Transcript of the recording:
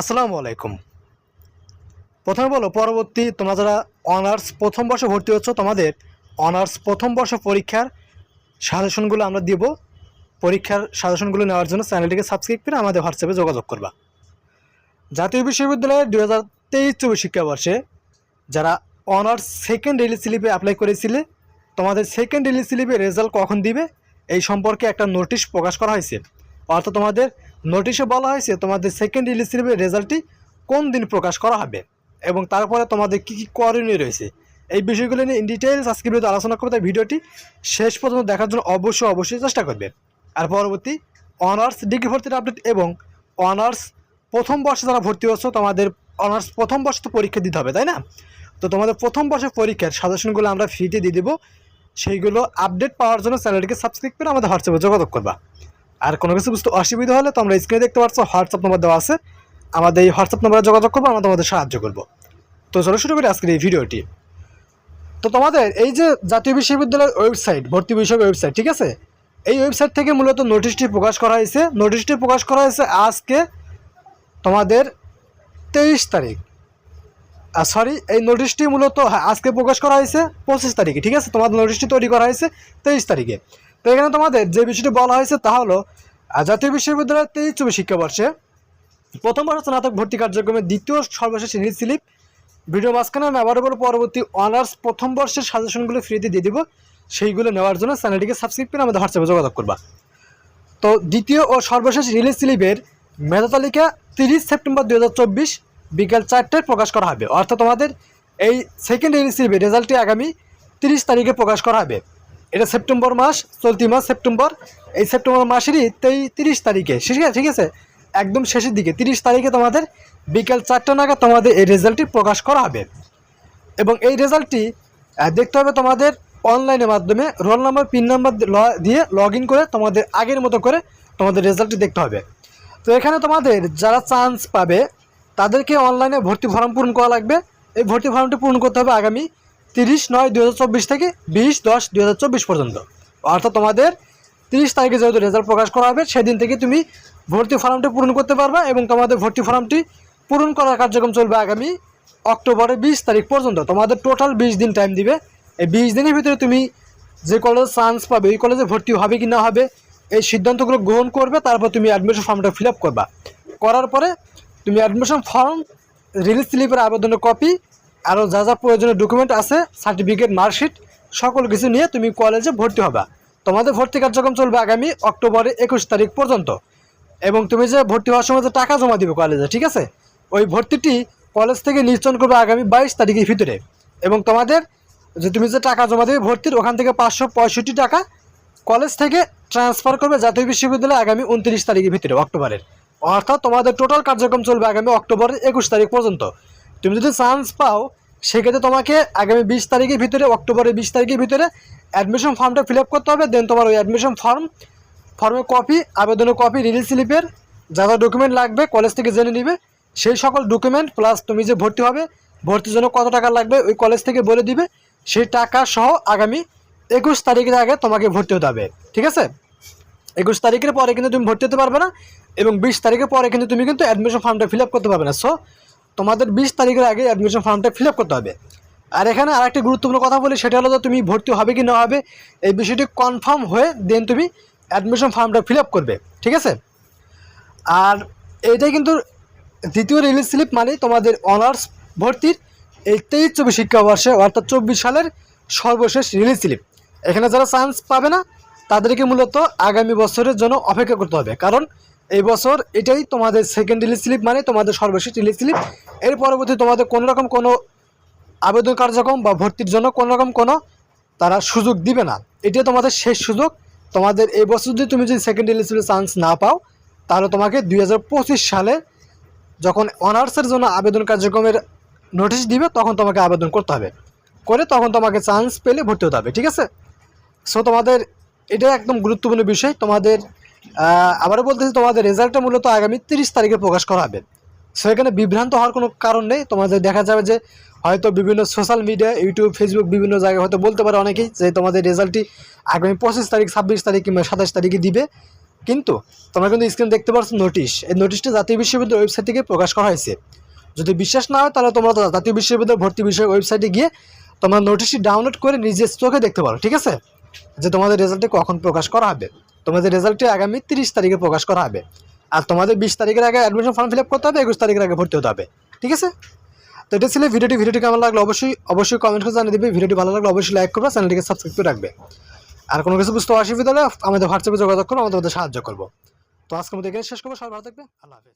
আসসালামু আলাইকুম। প্রথমে বলো, পরবর্তী তোমরা যারা অনার্স প্রথম বর্ষে ভর্তি হচ্ছ, তোমাদের অনার্স প্রথম বর্ষ পরীক্ষার সাজেশনগুলো আমরা দিব। পরীক্ষার সাজেশনগুলো নেওয়ার জন্য চ্যানেলটিকে সাবস্ক্রাইব করে আমাদের হোয়াটসঅ্যাপে যোগাযোগ করবা। জাতীয় বিশ্ববিদ্যালয়ের দু হাজার তেইশ চব্বিশ শিক্ষাবর্ষে যারা অনার্স সেকেন্ড রিলিজ স্লিপে অ্যাপ্লাই করেছিলে, তোমাদের সেকেন্ড রিলিজ স্লিপে রেজাল্ট কখন দিবে, এই সম্পর্কে একটা নোটিশ প্রকাশ করা হয়েছে। অর্থাৎ তোমাদের নোটিশে বলা হয়েছে তোমাদের সেকেন্ড স্লিপের রেজাল্টটি কোন দিন প্রকাশ করা হবে এবং তারপরে তোমাদের কী কী করণীয় রয়েছে। এই বিষয়গুলো নিয়ে ইন ডিটেলস আজকে ভিডিওতে আলোচনা করবে, তাই ভিডিওটি শেষ পর্যন্ত দেখার জন্য অবশ্যই অবশ্যই চেষ্টা করবে। আর পরবর্তী অনার্স ডিগ্রি ভর্তির আপডেট এবং অনার্স প্রথম বর্ষে যারা ভর্তি হচ্ছ তোমাদের অনার্স প্রথম বর্ষে তো পরীক্ষা দিতে হবে, তাই না? তো তোমাদের প্রথম বর্ষের পরীক্ষার সাজেশনগুলো আমরা ফ্রিতে দিয়ে দেবো। সেইগুলো আপডেট পাওয়ার জন্য চ্যানেলটিকে সাবস্ক্রাইব করে আমাদের হোয়াটসঅ্যাপে যোগাযোগ করবা। আর কোনো কিছু বুঝতে অসুবিধা হলে তোমরা স্ক্রিনে দেখতে পাচ্ছ হোয়াটসঅ্যাপ নম্বর দেওয়া আছে। আমাদের এই হোয়াটসঅ্যাপ নম্বরে যোগাযোগ করব আমরা তোমাদের সাহায্য করব। তো চলো শুরু করি আজকের এই ভিডিওটি। তো তোমাদের এই যে জাতীয় বিশ্ববিদ্যালয়ের ওয়েবসাইট ভর্তি বিষয়ক ওয়েবসাইট ঠিক আছে? এই ওয়েবসাইট থেকে মূলত নোটিশটি প্রকাশ করা হয়েছে। নোটিশটি প্রকাশ করা হয়েছে আজকে তোমাদের তেইশ তারিখ। সরি এই নোটিশটি মূলত হ্যাঁ, আজকে প্রকাশ করা হয়েছে পঁচিশ তারিখে ঠিক আছে? তোমাদের নোটিশটি তৈরি করা হয়েছে তেইশ তারিখে। তো এখানে তোমাদের যে বিষয়টি বলা হয়েছে তা হলো জাতীয় বিশ্ববিদ্যালয়ের তেইশ চব্বিশ শিক্ষাবর্ষে প্রথম বর্ষ স্নাতক ভর্তি কার্যক্রমের দ্বিতীয় সর্বশেষ রিলিজ স্লিপ। ভিডিও মাঝখানে আমি আবারও বলে পরবর্তী অনার্স প্রথম বর্ষের সাজেশনগুলো ফ্রিতে দিয়ে দিব। সেইগুলো নেওয়ার জন্য চ্যানেলটিকে সাবস্ক্রাইব করে আমাদের হোয়াটসঅ্যাপে যোগাযোগ করবা। তো দ্বিতীয় ও সর্বশেষ রিলিজ স্লিপের মেধা তালিকা তিরিশ সেপ্টেম্বর দু হাজার চব্বিশ বিকাল চারটায় প্রকাশ করা হবে। অর্থাৎ তোমাদের এই সেকেন্ড রিলিজ স্লিপের রেজাল্টটি আগামী তিরিশ তারিখে প্রকাশ করা হবে। এটা সেপ্টেম্বর মাস, চলতি মাস সেপ্টেম্বর। এই সেপ্টেম্বর মাসেরই তেই, তিরিশ তারিখে, ঠিক আছে ঠিক আছে? একদম শেষের দিকে, তিরিশ তারিখে তোমাদের বিকাল চারটা নাগাদ তোমাদের এই রেজাল্টটি প্রকাশ করা হবে। এবং এই রেজাল্টটি দেখতে হবে তোমাদের অনলাইনের মাধ্যমে রোল নাম্বার পিন নাম্বার দিয়ে লগ করে তোমাদের আগের মতো করে তোমাদের রেজাল্টটি দেখতে হবে। তো এখানে তোমাদের যারা চান্স পাবে, তাদেরকে অনলাইনে ভর্তি ফর্ম পূরণ করা লাগবে। এই ভর্তি ফর্মটি পূরণ করতে হবে আগামী তিরিশ নয় দু থেকে বিশ দশ দু পর্যন্ত। অর্থাৎ তোমাদের তিরিশ তারিখে যেহেতু রেজাল্ট প্রকাশ করা হবে, সেদিন থেকে তুমি ভর্তি ফর্মটি পূরণ করতে পারবে এবং তোমাদের ভর্তি ফর্মটি পূরণ করার কার্যক্রম চলবে আগামী অক্টোবরের বিশ তারিখ পর্যন্ত। তোমাদের টোটাল বিশ দিন টাইম দিবে। এই বিশ দিনের ভিতরে তুমি যে কলেজে চান্স পাবে, ওই কলেজে ভর্তি হবে কি না হবে, এই সিদ্ধান্তগুলো গ্রহণ করবে, তারপর তুমি অ্যাডমিশন ফর্মটা ফিল করবা। করার পরে তুমি অ্যাডমিশন ফর্ম রিলিজ স্লিপের আবেদনের কপি আরও যা যা প্রয়োজনীয় ডকুমেন্ট আছে সার্টিফিকেট মার্কশিট সকল কিছু নিয়ে তুমি কলেজে ভর্তি হবা। তোমাদের ভর্তি কার্যক্রম চলবে আগামী অক্টোবরের একুশ তারিখ পর্যন্ত। এবং তুমি যে ভর্তি হওয়ার সময় যে টাকা জমা দিবে কলেজে ঠিক আছে? ওই ভর্তিটি কলেজ থেকে নিশ্চন করবে আগামী বাইশ তারিখের ভিতরে। এবং তোমাদের যে তুমি যে টাকা জমা দেবে ভর্তির, ওখান থেকে পাঁচশো পঁয়ষট্টি টাকা কলেজ থেকে ট্রান্সফার করবে জাতীয় বিশ্ববিদ্যালয়ে আগামী উনত্রিশ তারিখের ভিতরে, অক্টোবরের। অর্থাৎ তোমাদের টোটাল কার্যক্রম চলবে আগামী অক্টোবরের একুশ তারিখ পর্যন্ত। তুমি যদি চান্স পাও, সেক্ষেত্রে তোমাকে আগামী বিশ তারিখের ভিতরে, অক্টোবরের বিশ তারিখের ভিতরে অ্যাডমিশন ফর্মটা ফিল করতে হবে দেন তোমার ওই অ্যাডমিশন ফর্ম ফর্মের কপি আবেদনের কপি রিলিজ স্লিপের যা যা ডকুমেন্ট লাগবে কলেজ থেকে জেনে নিবে, সেই সকল ডকুমেন্ট প্লাস তুমি যে ভর্তি হবে, ভর্তির জন্য কত টাকা লাগবে, ওই কলেজ থেকে বলে দিবে, সেই টাকা সহ আগামী একুশ তারিখের আগে তোমাকে ভর্তি হতে হবে, ঠিক আছে? একুশ তারিখের পরে কিন্তু তুমি ভর্তি হতে পারবে না, এবং বিশ তারিখের পরে কিন্তু তুমি কিন্তু অ্যাডমিশন ফর্মটা ফিল করতে পারবে না। সো তোমাদের বিশ তারিখের আগে অ্যাডমিশন ফর্মটা ফিল করতে হবে। আর এখানে আরেকটি গুরুত্বপূর্ণ কথা বলি, সেটা হলো যে তুমি ভর্তি হবে কি না হবে, এই বিষয়টি কনফার্ম হয়ে দেন তুমি অ্যাডমিশন ফর্মটা ফিল করবে, ঠিক আছে? আর এইটাই কিন্তু দ্বিতীয় রিলিজ স্লিপ মানে তোমাদের অনার্স ভর্তির এই তেইশ চব্বিশ শিক্ষাবর্ষে অর্থাৎ চব্বিশ সালের সর্বশেষ রিলিজ স্লিপ এখানে যারা চান্স পাবে না, তাদেরকে মূলত আগামী বছরের জন্য অপেক্ষা করতে হবে। কারণ এই বছর এটাই তোমাদের সেকেন্ড রিলিজ স্লিপ মানে তোমাদের সর্বশেষ রিলিজ স্লিপ এর পরবর্তী তোমাদের কোনো রকম কোনো আবেদন কার্যক্রম বা ভর্তির জন্য কোনো রকম কোনো তারা সুযোগ দিবে না। এটাই তোমাদের শেষ সুযোগ। তোমাদের এই বছর যদি তুমি যদি সেকেন্ড এলিজিবল চান্স না পাও, তাহলে তোমাকে দুই হাজার পঁচিশ সালে যখন অনার্সের জন্য আবেদন কার্যক্রমের নোটিশ দিবে, তখন তোমাকে আবেদন করতে হবে। করে তখন তোমাকে চান্স পেলে ভর্তি হতে হবে, ঠিক আছে? সো তোমাদের এটা একদম গুরুত্বপূর্ণ বিষয়। তোমাদের আবারও বলতেছি, তোমাদের রেজাল্টটা মূলত আগামী তিরিশ তারিখে প্রকাশ করা হবে। সো এখানে বিভ্রান্ত হওয়ার কোনো কারণ নেই। তোমাদের দেখা যাবে যে, হয়তো বিভিন্ন সোশ্যাল মিডিয়া ইউটিউব ফেসবুক বিভিন্ন জায়গায় হয়তো বলতে পারে অনেকেই যে, তোমাদের রেজাল্টটি আগামী পঁচিশ তারিখ, ছাব্বিশ তারিখ কিংবা সাতাশ তারিখে দিবে। কিন্তু, তোমরা কিন্তু স্ক্রিন দেখতে পাচ্ছ নোটিশ এই নোটিশটা জাতীয় বিশ্ববিদ্যালয় ওয়েবসাইট থেকে প্রকাশ করা হয়েছে। যদি বিশ্বাস না হয়, তাহলে তোমরা জাতীয় বিশ্ববিদ্যালয় ভর্তি বিষয় ওয়েবসাইটে গিয়ে তোমরা নোটিশটি ডাউনলোড করে নিজের চোখে দেখতে পারো, ঠিক আছে? যে তোমাদের রেজাল্টটি কখন প্রকাশ করা হবে। তোমাদের রেজাল্টটি আগামী তিরিশ তারিখে প্রকাশ করা হবে। আর তোমাদের বিশ তারিখের আগে অ্যাডমিশন ফর্ম ফিল আপ করতে হবে, একুশ তারিখের আগে ভর্তি হতে হবে। ঠিক আছে? তো এটা ছিল ভিডিওটি। ভিডিওটি কেমন লাগল অবশ্যই অবশ্যই কমেন্ট করে জানিয়ে দেবে। ভিডিওটি ভালো লাগল অবশ্যই লাইক করবে চ্যানেলটিকে সাবস্ক্রাইব করে রাখবে। আর কোনো কিছু বুঝতে অসুবিধা হলে আমাদের হোয়াটসঅ্যাপে যোগাযোগ করব আমাদের সাহায্য করব। তো আজকের মধ্যে এখানে শেষ করব। সবাই ভালো থাকবে। আল্লাহ হাফেজ।